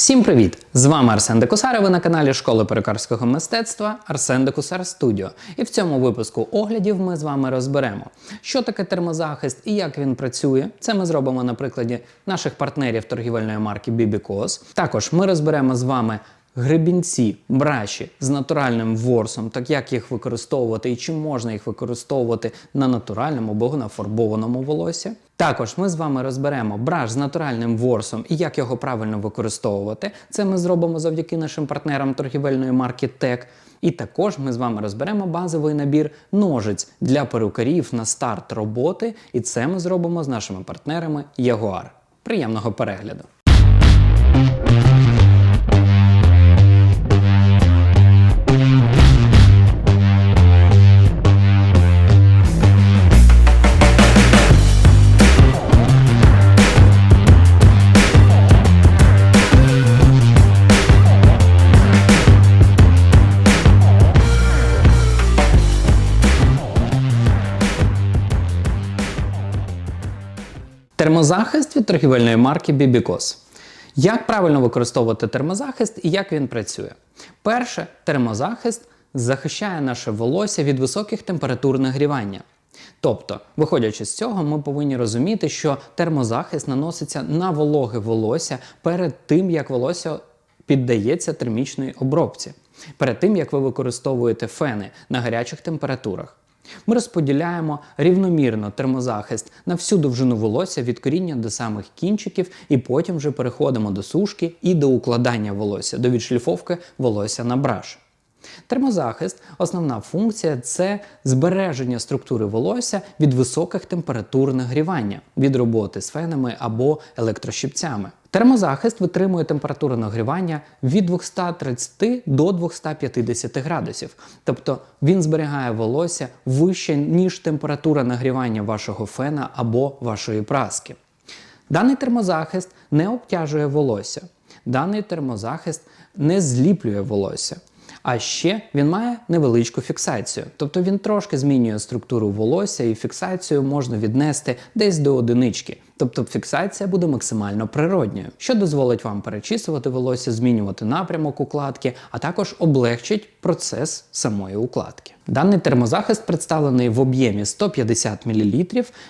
Всім привіт! З вами Арсен Декусар, ви на каналі Школи перукарського мистецтва Арсен Декусар Студіо. І в цьому випуску оглядів ми з вами розберемо, що таке термозахист і як він працює. Це ми зробимо на прикладі наших партнерів торгівельної марки Bibicos. Також ми розберемо з вами гребінці, браші з натуральним ворсом, так як їх використовувати і чи можна їх використовувати на натуральному або на фарбованому волосі. Також ми з вами розберемо браш з натуральним ворсом і як його правильно використовувати. Це ми зробимо завдяки нашим партнерам торгівельної марки ТЕК. І також ми з вами розберемо базовий набір ножиць для перукарів на старт роботи. І це ми зробимо з нашими партнерами Jaguar. Приємного перегляду! Термозахист від торгівельної марки Bibicos. Як правильно використовувати термозахист і як він працює? Перше, термозахист захищає наше волосся від високих температур нагрівання. Тобто, виходячи з цього, ми повинні розуміти, що термозахист наноситься на вологе волосся перед тим, як волосся піддається термічної обробці, перед тим, як ви використовуєте фени на гарячих температурах. Ми розподіляємо рівномірно термозахист на всю довжину волосся від коріння до самих кінчиків, і потім вже переходимо до сушки і до укладання волосся, до відшліфовки волосся на браш. Термозахист, основна функція це збереження структури волосся від високих температур нагрівання, від роботи з фенами або електрощипцями. Термозахист витримує температуру нагрівання від 230 до 250 градусів, тобто він зберігає волосся вище, ніж температура нагрівання вашого фена або вашої праски. Даний термозахист не обтяжує волосся. Даний термозахист не зліплює волосся. А ще він має невеличку фіксацію, тобто він трошки змінює структуру волосся, і фіксацію можна віднести десь до одинички. Тобто фіксація буде максимально природньою, що дозволить вам перечісувати волосся, змінювати напрямок укладки, а також облегчить процес самої укладки. Даний термозахист представлений в об'ємі 150 мл,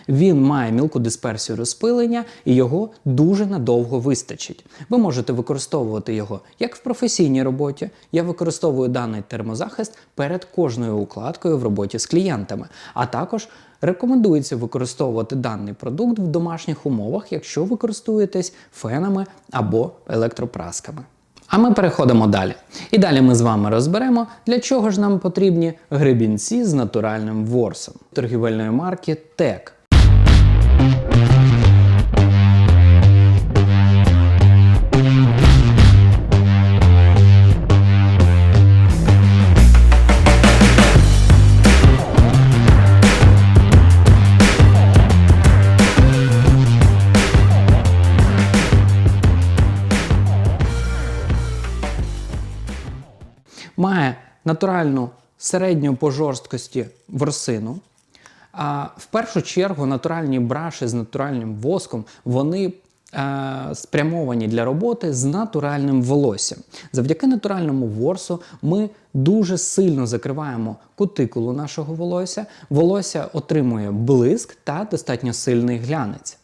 він має мілку дисперсію розпилення і його дуже надовго вистачить. Ви можете використовувати його як в професійній роботі. Я використовую даний термозахист перед кожною укладкою в роботі з клієнтами, а також Рекомендується використовувати даний продукт в домашніх умовах, якщо ви користуєтесь фенами або електропрасками. А ми переходимо далі. І далі ми з вами розберемо, для чого ж нам потрібні гребінці з натуральним ворсом торгівельної марки ТЕК. Має натуральну середню по жорсткості ворсину. А в першу чергу натуральні браші з натуральним воском вони е, спрямовані для роботи з натуральним волоссям. Завдяки натуральному ворсу ми дуже сильно закриваємо кутикулу нашого волосся. Волосся отримує блиск та достатньо сильний глянець.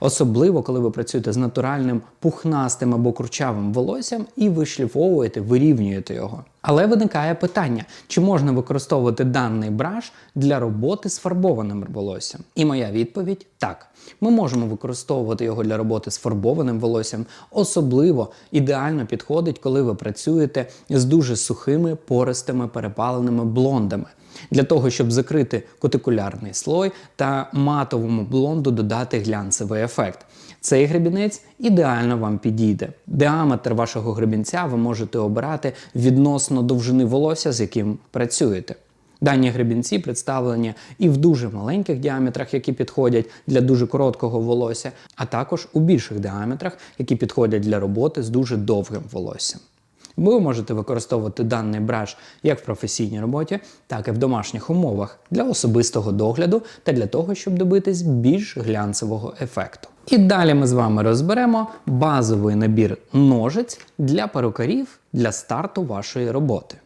Особливо, коли ви працюєте з натуральним пухнастим або курчавим волоссям і вишліфовуєте, вирівнюєте його. Але виникає питання, чи можна використовувати даний браш для роботи з фарбованим волоссям? І моя відповідь так. Ми можемо використовувати його для роботи з фарбованим волоссям. Особливо ідеально підходить, коли ви працюєте з дуже сухими, пористими, перепаленими блондами. Для того, щоб закрити кутикулярний слой та матовому блонду додати глянцевий ефект. Цей гребінець ідеально вам підійде. Діаметр вашого гребінця ви можете обирати відносно довжини волосся, з яким працюєте. Дані гребінці представлені і в дуже маленьких діаметрах, які підходять для дуже короткого волосся, а також у більших діаметрах, які підходять для роботи з дуже довгим волоссям. Ви можете використовувати даний браш як в професійній роботі, так і в домашніх умовах для особистого догляду та для того, щоб добитись більш глянцевого ефекту. І далі ми з вами розберемо базовий набір ножиць для перукарів для старту вашої роботи.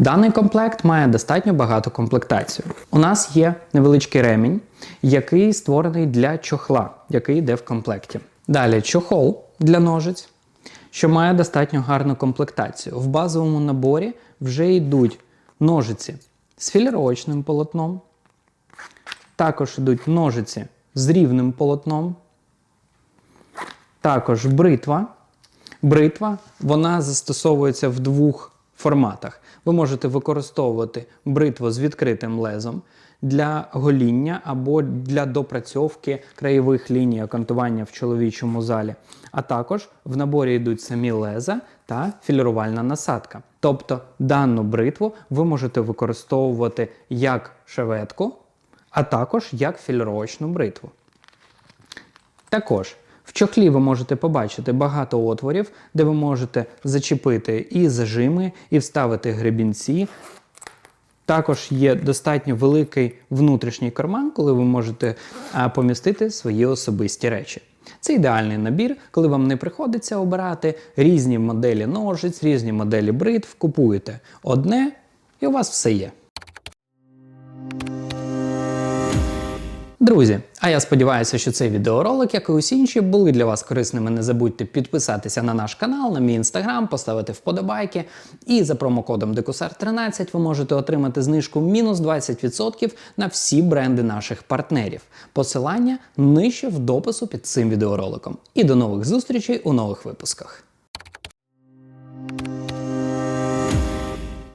Даний комплект має достатньо багато комплектацію. У нас є невеличкий ремінь, який створений для чохла, який йде в комплекті. Далі чохол для ножиць, що має достатньо гарну комплектацію. В базовому наборі вже йдуть ножиці з філіровочним полотном, також йдуть ножиці з рівним полотном, також бритва. Бритва вона застосовується в двох форматах. Ви можете використовувати бритву з відкритим лезом для гоління або для допрацьовки краєвих ліній окантування в чоловічому залі. А також в наборі йдуть самі леза та філірувальна насадка. Тобто дану бритву ви можете використовувати як шеветку, а також як філіровочну бритву. Також в чохлі ви можете побачити багато отворів, де ви можете зачепити і зажими, і вставити гребінці. Також є достатньо великий внутрішній карман, коли ви можете помістити свої особисті речі. Це ідеальний набір, коли вам не приходиться обирати різні моделі ножиць, різні моделі бритв, купуєте одне, і у вас все є. Друзі, а я сподіваюся, що цей відеоролик, як і усі інші, були для вас корисними. Не забудьте підписатися на наш канал, на мій інстаграм, поставити вподобайки. І за промокодом DECUSAR13 ви можете отримати знижку мінус 20% на всі бренди наших партнерів. Посилання нижче в допису під цим відеороликом. І до нових зустрічей у нових випусках.